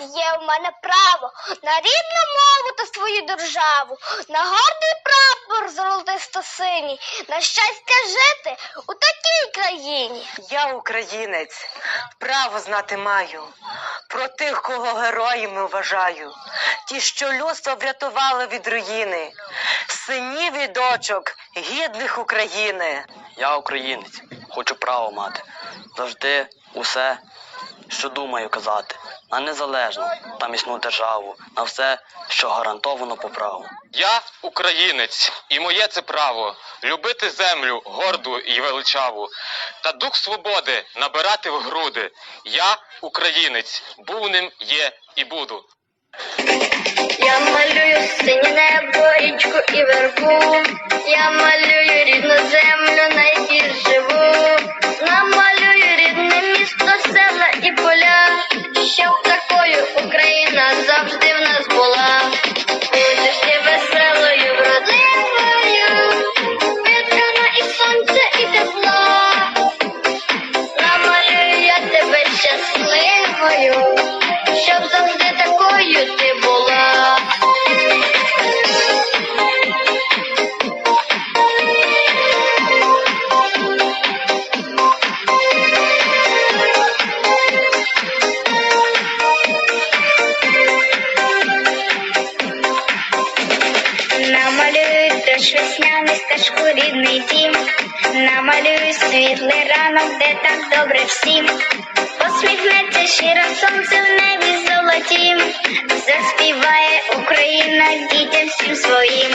є в мене право на рідну мову та свою державу, на гордий прапор золотисто-синій, на щастя жити у такій країні. Я українець, право знати маю про тих, кого героями вважаю, ті, що людство врятували від руїни, синів і дочок, гідних України. Я українець, хочу право мати. Завжди усе, що думаю казати, на незалежну та міцну державу, на все, що гарантовано по праву. Я українець, і моє це право любити землю горду і величаву, та дух свободи набирати в груди. Я українець, був ним є і буду. Я малюю синє небо, річку і вербу. Я малюю рідну землю, на Дощ весняний стежку рідний дім, намалюю світлий ранок, де так добре всім. Посміхнеться щиро сонце в небі золотім, заспіває Україна дітям всім своїм.